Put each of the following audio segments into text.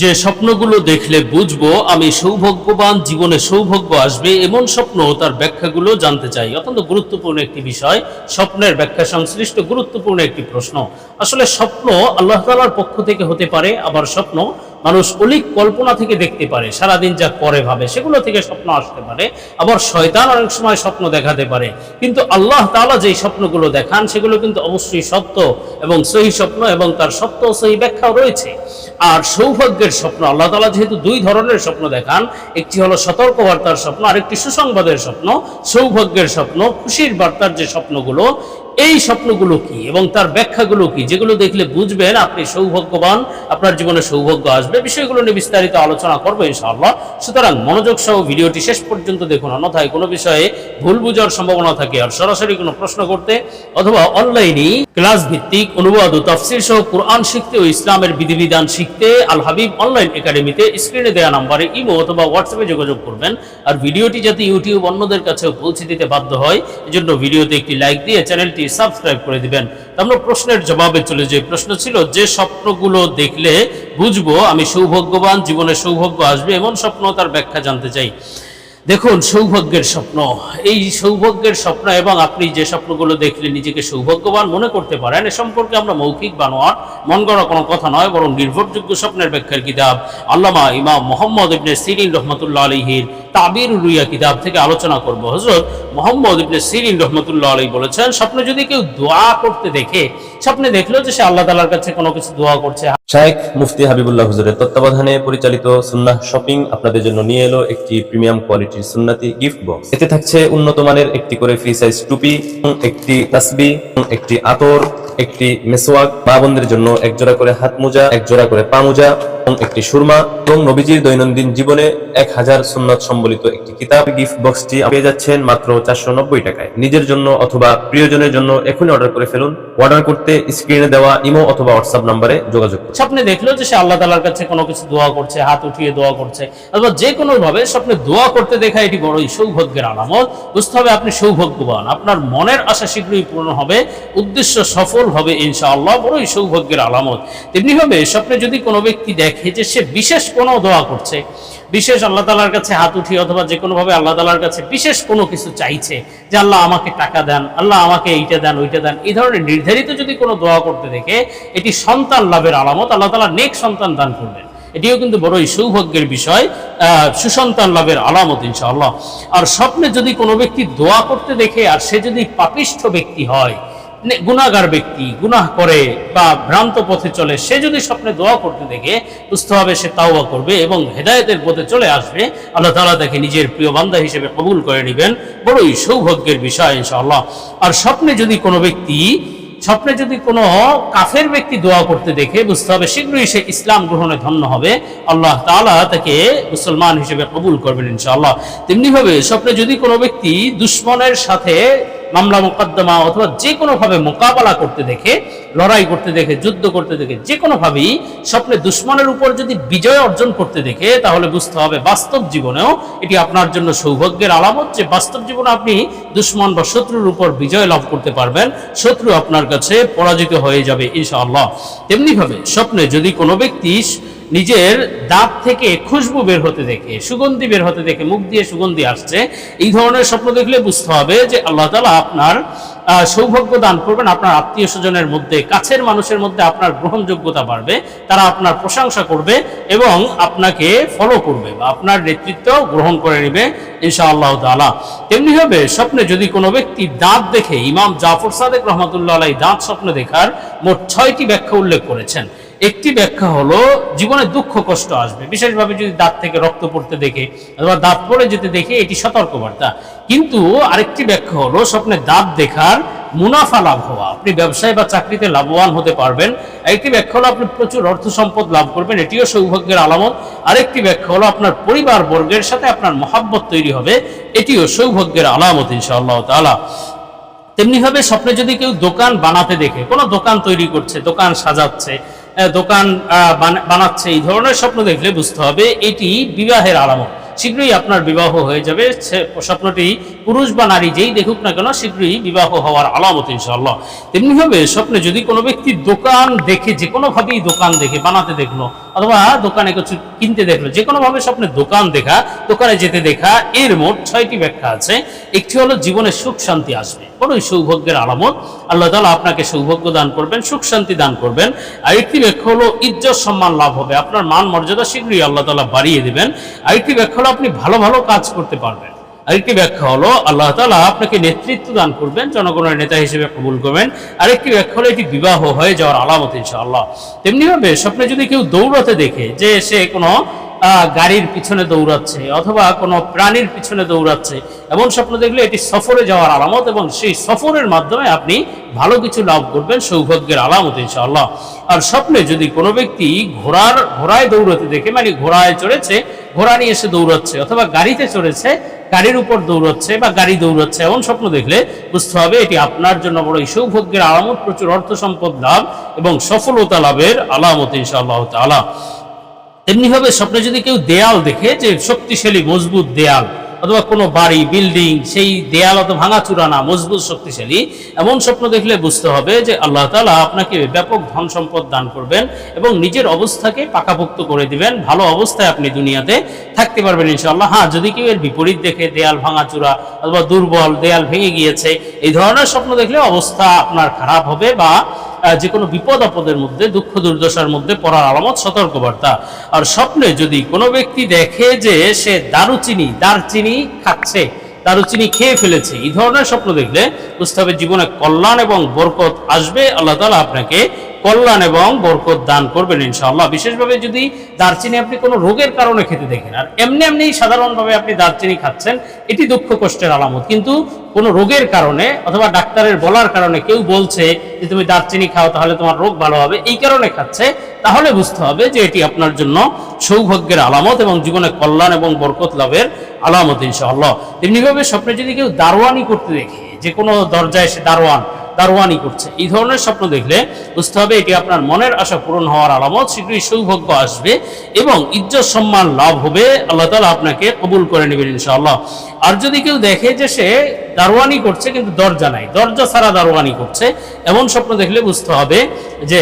যে স্বপ্নগুলো দেখলে বুঝব, আমি সৌভাগ্যবান, জীবনে সৌভাগ্য আসবে, এমন স্বপ্ন তার ব্যাখ্যাগুলো জানতে চাই। অত্যন্ত গুরুত্বপূর্ণ একটি বিষয়, স্বপ্নের ব্যাখ্যা সংশ্লিষ্ট গুরুত্বপূর্ণ একটি প্রশ্ন। আসলে স্বপ্ন আল্লাহ তালার পক্ষ থেকে হতে পারে, আবার স্বপ্ন মানুষ অলিক কল্পনা থেকে দেখতে পারে, সারাদিন যা করে ভাবে, সেগুলো থেকে স্বপ্ন আসতে পারে। আবার শয়তান অনেক সময় স্বপ্ন দেখাতে পারে। কিন্তু আল্লাহ তাআলা যেই স্বপ্নগুলো দেখান, সেগুলো কিন্তু অবশ্যই সত্য এবং সহি স্বপ্ন এবং তার সত্য সহি ব্যাখ্যাও রয়েছে। আর সৌভাগ্যের স্বপ্ন, আল্লাহ তাআলা যেহেতু দুই ধরনের স্বপ্ন দেখান, একটি হলো সতর্ক বার্তার স্বপ্ন, আরেকটি সুসংবাদের স্বপ্ন। সৌভাগ্যের স্বপ্ন, খুশির বার্তার যে স্বপ্নগুলো এই স্বপ্নগুলো কি এবং তার ব্যাখ্যাগুলো কি? যেগুলো দেখলে বুঝবেন আপনি সৌভাগ্যবান, আপনার জীবনে সৌভাগ্য আসবে। বিষয়গুলো নিয়ে বিস্তারিত আলোচনা করব ইনশাআল্লাহ। সুতরাং মনোযোগ সহ ভিডিওটি শেষ পর্যন্ত দেখুন। অন্যথায় কোনো বিষয়ে ভুল বুঝার সম্ভাবনা থাকে আর সরাসরি কোনো প্রশ্ন করতে অথবা অনলাইনে ক্লাস ভিত্তিক অনুবাদ ও তফসির সহ কোরআন শিখতে ও ইসলামের বিধিবিধান শিখতে আল হাবিব অনলাইন একাডেমিতে স্ক্রিনে দেওয়া নাম্বারে ইমো অথবা হোয়াটসঅ্যাপে যোগাযোগ করবেন। আর ভিডিওটি যাতে ইউটিউব অন্যদের কাছেও পৌঁছে দিতে বাধ্য হয়, এজন্য ভিডিওতে একটি লাইক দিয়ে চ্যানেলটি সাবস্ক্রাইব করে দিবেন। আমরা প্রশ্নের জবাবে চলে যে প্রশ্ন ছিল, যে স্বপ্নগুলো দেখলে বুঝব আমি সৌভাগ্যবান, জীবনে সৌভাগ্য আসবে এমন স্বপ্ন, তার ব্যাখ্যা জানতে চাই। দেখুন, সৌভাগ্যের স্বপ্ন। এই সৌভাগ্যের স্বপ্ন এবং আপনি যে স্বপ্নগুলো দেখলে নিজেকে সৌভাগ্যবান মনে করতে পারেন, এ সম্পর্কে আমরা মৌখিক বানোয়াট মন গড়া কোনো কথা নয়, বরং নির্ভরযোগ্য স্বপ্নের ব্যাখ্যার কিতাব। আল্লামা ইমাম মোহাম্মদ ইবনে সিরিন রহমতুল্লাহ আলহির তাবির রুইয়া কিতাব থেকে আলোচনা করব। হজরত মোহাম্মদ ইবনে সিরিন রহমতুল্লাহ আলী বলেছেন, স্বপ্নে যদি কেউ দোয়া করতে দেখে স্বপ্নে দেখল যে সে আল্লাহ তালার কাছে কোনো কিছু দোয়া করছে। শায়েখ মুফতি হাবিবুল্লাহ হুজুরের তত্ত্বাবধানে পরিচালিত সুন্নাহ শপিং আপনাদের জন্য নিয়ে এলো একটি প্রিমিয়াম কোয়ালিটির সুন্নাতি গিফট বক্স। এতে থাকছে উন্নত মানের একটি করে ফ্রি সাইজ টুপি, একটি তাসবি, একটি আতর, একটি মেসোয়াক মা বোনদের জন্য এক জোড়া করে হাত মোজা এক জোড়া করে পা মোজা এবং একটি সুরমা এবং নবীজির দৈনন্দিন জীবনে এক হাজার সুন্নত সম্বলিত একটি কিতাব। গিফট বক্সটি পেয়ে যাচ্ছেন মাত্র চারশো নব্বই টাকায়। নিজের জন্য অথবা প্রিয়জনের জন্য এখনই অর্ডার করে ফেলুন। অর্ডার করতে স্ক্রিনে দেওয়া ইমো অথবা হোয়াটসঅ্যাপ নম্বরে যোগাযোগ স্বপ্নে দেখল যে সে আল্লাহ তালার কাছে কোনো কিছু দোয়া করছে, হাত উঠিয়ে দোয়া করছে, অথবা যে কোনো ভাবে স্বপ্নে দোয়া করতে দেখা এটি বড়ই সৌভাগ্যের আলামত। বুঝতে হবে আপনি সৌভাগ্যবান। আপনার মনের আশা শীঘ্রই পূর্ণ হবে, উদ্দেশ্য সফল হবে ইনশাআল্লাহ, বড়ই সৌভাগ্যের আলামত। তেমনি হবে স্বপ্নে যদি কোনো ব্যক্তি দেখে যে সে বিশেষ কোনো দোয়া করছে বিশেষ আল্লাহ তালার কাছে হাত উঠিয়ে অথবা যে কোনোভাবে আল্লাহ তালার কাছে বিশেষ কোনো কিছু চাইছে যে আল্লাহ আমাকে টাকা দেন, আল্লাহ আমাকে এইটা দেন, ওইটা দেন, এই ধরনের নির্ধারিত যদি কোনো দোয়া করতে দেখে, এটি সন্তান লাভের আলামত, আল্লাহ তালা নেক সন্তান দান করবেন। এটিও কিন্তু বড়ই সৌভাগ্যের বিষয় সুসন্তান লাভের আলামত ইনশাআল্লাহ। আর স্বপ্নে যদি কোনো ব্যক্তি দোয়া করতে দেখে, আর সে যদি পাপিষ্ঠ ব্যক্তি হয় গুনাহগার ব্যক্তি গুনাহ করে বা ভ্রান্ত পথে চলে, সে যদি স্বপ্নে দোয়া করতে দেখে বুঝতে হবে, সে তাওবা করবে এবং হেদায়েতের পথে চলে আসবে, আল্লাহ তাআলা তাকে নিজের প্রিয় বান্ধা হিসেবে কবুল করে নেবেন। বড়ই সৌভাগ্যের বিষয়, ইনশাআল্লাহ। আর স্বপ্নে যদি কোনো ব্যক্তি, স্বপ্নে যদি কোনো কাফের ব্যক্তি দোয়া করতে দেখে, বুঝতে হবে, শীঘ্রই সে ইসলাম গ্রহণে ধন্য হবে, আল্লাহ তাআলা তাকে মুসলমান হিসেবে কবুল করবেন, ইনশাআল্লাহ। তেমনিভাবে স্বপ্নে যদি কোনো ব্যক্তি দুশ্মনের সাথে মামলা মোকদ্দমা অথবা যে কোনোভাবে মোকাবেলা করতে দেখে, লড়াই করতে দেখে, যুদ্ধ করতে দেখে, যে কোনোভাবেই স্বপ্নে দুশ্মনের উপর যদি বিজয় অর্জন করতে দেখে, তাহলে বুঝতে হবে বাস্তব জীবনেও এটি আপনার জন্য সৌভাগ্যের আলামত যে বাস্তব জীবনে আপনি দুশ্মন বা শত্রুর উপর বিজয় লাভ করতে পারবেন। শত্রু আপনার কাছে পরাজিত হয়ে যাবে, ইনশাআল্লাহ। তেমনিভাবে স্বপ্নে যদি কোনো ব্যক্তি নিজের দাঁত থেকে খুশবু বের হতে দেখে, সুগন্ধি বের হতে দেখে, মুখ দিয়ে সুগন্ধি আসছে, এই ধরনের স্বপ্ন দেখলে বুঝতে হবে যে আল্লাহ তালা আপনার সৌভাগ্য দান করবেন, আপনার আত্মীয় স্বজনের মধ্যে, কাছের মানুষের মধ্যে আপনার গ্রহণযোগ্যতা বাড়বে, তারা আপনার প্রশংসা করবে এবং আপনাকে ফলো করবে বা আপনার নেতৃত্ব গ্রহণ করে নেবে ইনশা আল্লাহ তালা হবে স্বপ্নে যদি কোনো ব্যক্তি দাঁত দেখে, ইমাম জাফর সাদেক রহমতুল্লাহ আলাই দাঁত স্বপ্ন দেখার মোট ছয়টি ব্যাখ্যা উল্লেখ করেছেন। একটি ব্যাখ্যা হলো, জীবনে দুঃখ, কষ্ট আসবে। বিশেষভাবে যদি দাঁত থেকে রক্ত পড়তে দেখে অথবা দাঁত পড়ে যেতে দেখে, এটি সতর্কবার্তা। কিন্তু আরেকটি ব্যাখ্যা হলো, স্বপ্নে দাঁত দেখার মুনাফা লাভ হওয়া। আপনি ব্যবসায় বা চাকরিতে লাভবান হতে পারবেন। একটি ব্যাখ্যা হলো, আপনি প্রচুর অর্থ সম্পদ লাভ করবেন, এটিও সৌভাগ্যের আলামত। আরেকটি ব্যাখ্যা হলো, আপনার পরিবার বর্গের সাথে আপনার মহাব্বত তৈরি হবে, এটিও সৌভাগ্যের আলামত, ইনশাআল্লাহ তাআলা। তেমনিভাবে স্বপ্নে যদি কেউ দোকান বানাতে দেখে, কোনো দোকান তৈরি করছে, দোকান সাজাচ্ছে দোকান বানাচ্ছে, এই ধরনের স্বপ্ন দেখলে বুঝতে হবে এটি বিবাহের আলামত। শীঘ্রই আপনার বিবাহ হয়ে যাবে। স্বপ্নটি পুরুষ বা নারী যেই দেখুক না কেন শীঘ্রই বিবাহ হওয়ার আলামত ইনশাআল্লাহ। তেমনিভাবে স্বপ্নে যদি কোনো ব্যক্তি দোকান দেখে, যে কোনোভাবেই দোকান দেখে, বানাতে দেখল, অথবা দোকানে কিছু কিনতে দেখল, যে কোনোভাবে স্বপ্নে দোকান দেখা, দোকানে যেতে দেখা, এর মোট ছয়টি ব্যাখ্যা আছে। একটি হলো জীবনে সুখ শান্তি আসবে। বড়ই সৌভাগ্যের আলামত। আল্লাহ তালা আপনাকে সৌভাগ্য দান করবেন, সুখ শান্তি দান করবেন। আরেকটি ব্যাখ্যা হলো ইজ্জত সম্মান লাভ হবে। আপনার মান মর্যাদা শীঘ্রই আল্লাহ তালা বাড়িয়ে দেবেন। আরেকটি ব্যাখ্যা হলো আপনি ভালো ভালো কাজ করতে পারবেন। আরেকটি ব্যাখ্যা হলো, আল্লাহ তালা আপনাকে নেতৃত্ব দান করবেন, জনগণের নেতা হিসেবে কবুল করবেন। আরেকটি ব্যাখ্যা হলো, এটি বিবাহ হয়ে যাওয়ার আলামত, ইনশাআল্লাহ। তেমনিভাবে স্বপ্নে যদি কেউ দৌড়াতে দেখে যে সে কোনো গাড়ির পিছনে দৌড়াচ্ছে অথবা কোনো প্রাণীর পিছনে দৌড়াচ্ছে, এমন স্বপ্ন দেখলে এটি সফরে যাওয়ার আলামত এবং সেই সফরের মাধ্যমে আপনি ভালো কিছু লাভ করবেন, সৌভাগ্যের আলামত, ইনশাআল্লাহ। আর স্বপ্নে যদি কোনো ব্যক্তি ঘোড়ার, ঘোড়ায় দৌড়াতে দেখে মানে ঘোড়ায় চড়েছে, ঘোড়া নিয়ে এসে দৌড়াচ্ছে অথবা গাড়িতে চড়েছে গাড়ির উপর দৌড়চ্ছে বা গাড়ি দৌড়চ্ছে এমন স্বপ্ন দেখলে বুঝতে হবে এটি আপনার জন্য বড় এই সৌভাগ্যের আলামত, প্রচুর অর্থ সম্পদ লাভ এবং সফলতা লাভের আলামত ইনশাআল্লাহ তাআলা। এমনিভাবে স্বপ্নে যদি কেউ দেয়াল দেখে যে শক্তিশালী, মজবুত দেয়াল অথবা কোনো বাড়ি, বিল্ডিং, সেই দেয়াল অত ভাঙাচুরা না, মজবুত শক্তিশালী, এমন স্বপ্ন দেখলে বুঝতে হবে যে আল্লাহ তালা আপনাকে ব্যাপক ধন সম্পদ দান করবেন এবং নিজের অবস্থাকে পাকাপোক্ত করে দিবেন, ভালো অবস্থায় আপনি দুনিয়াতে থাকতে পারবেন ইনশাআল্লাহ। হ্যাঁ যদি কেউ এর বিপরীত দেখে দেয়াল ভাঙাচুরা অথবা দুর্বল, দেয়াল ভেঙে গিয়েছে, এই ধরনের স্বপ্ন দেখলে অবস্থা আপনার খারাপ হবে বা যে কোনো বিপদ আপদের মধ্যে, দুঃখ দুর্দশার মধ্যে পড়ার আলামত, সতর্কবার্তা। আর স্বপ্নে যদি কোনো ব্যক্তি দেখে যে সে দারুচিনি, দারচিনি খাচ্ছে, দারুচিনি খেয়ে ফেলেছে, এই ধরনের স্বপ্ন দেখলে বুঝতে জীবনে কল্যাণ এবং বরকত আসবে। আল্লাহ তালা আপনাকে কল্যাণ এবং বরকত দান করবেন ইনশাআল্লাহ। বিশেষভাবে যদি দারচিনি আপনি কোনো রোগের কারণে খেতে দেখেন, আর এমনি এমনি সাধারণভাবে আপনি দারচিনি খাচ্ছেন, এটি দুঃখ কষ্টের আলামত। কিন্তু কোনো রোগের কারণে অথবা ডাক্তারের বলার কারণে কেউ বলছে যে তুমি দারচিনি খাও, তাহলে তোমার রোগ ভালো হবে, এই কারণে খাচ্ছে, তাহলে বুঝতে হবে যে এটি আপনার জন্য সৌভাগ্যের আলামত এবং জীবনে কল্যাণ এবং বরকত লাভের আলামত ইনশাআল্লাহ। তেমনিভাবে স্বপ্নে যদি কেউ দারোয়ানি করতে দেখে, যে কোনো দরজায় সে দারোয়ান দারোয়ানি করছে। এই ধরনের স্বপ্ন দেখলে বুঝতে হবে এটি আপনার মনের আশা পূরণ হওয়ার আলামত, শীঘ্রই সৌভাগ্য আসবে এবং ইজ্জত সম্মান লাভ হবে। আল্লাহ তালা আপনাকে কবুল করে নেবেন ইনশাআল্লাহ। আর যদি কেউ দেখে যে সে দারোয়ানি করছে, কিন্তু দরজা নাই। দরজা ছাড়া দারোয়ানি করছে। এমন স্বপ্ন দেখলে বুঝতে হবে যে,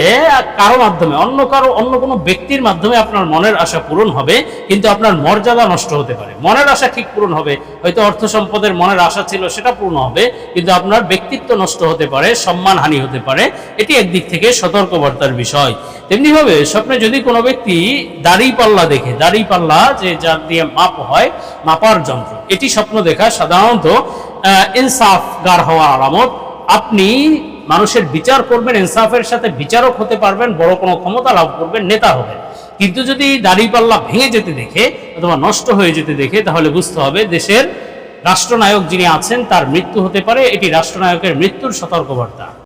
কারও মাধ্যমে, অন্য কারও, অন্য কোনো ব্যক্তির মাধ্যমে আপনার মনের আশা পূরণ হবে, কিন্তু আপনার মর্যাদা নষ্ট হতে পারে। মনের আশা ঠিক পূরণ হবে। হয়তো অর্থ সম্পদের মনের আশা ছিল, সেটা পূর্ণ হবে, কিন্তু আপনার ব্যক্তিত্ব নষ্ট হতে পারে সম্মানহানি হতে পারে। এটি একদিক থেকে সতর্কবার্তার বিষয়। তেমনিভাবে স্বপ্নে যদি কোনো ব্যক্তি দাড়ি পাল্লা দেখে, দাড়ি পাল্লা যে যার দিয়ে মাপ হয়, মাপার যন্ত্র, এটি স্বপ্ন দেখা সাধারণত আহ, হওয়া গার হওয়ার আলামত। আপনি মানুষের বিচার করবেন ইনসাফের সাথে বিচারক হতে পারবেন বড় কোনো ক্ষমতা লাভ করবেন নেতা হবেন। কিন্তু যদি দাড়িপাল্লা ভেঙে যেতে দেখে অথবা নষ্ট হয়ে যেতে দেখে তাহলে বুঝতে হবে দেশের রাষ্ট্রনায়ক যিনি আছেন তার মৃত্যু হতে পারে। এটি রাষ্ট্রনায়কের মৃত্যুর সতর্কবার্তা।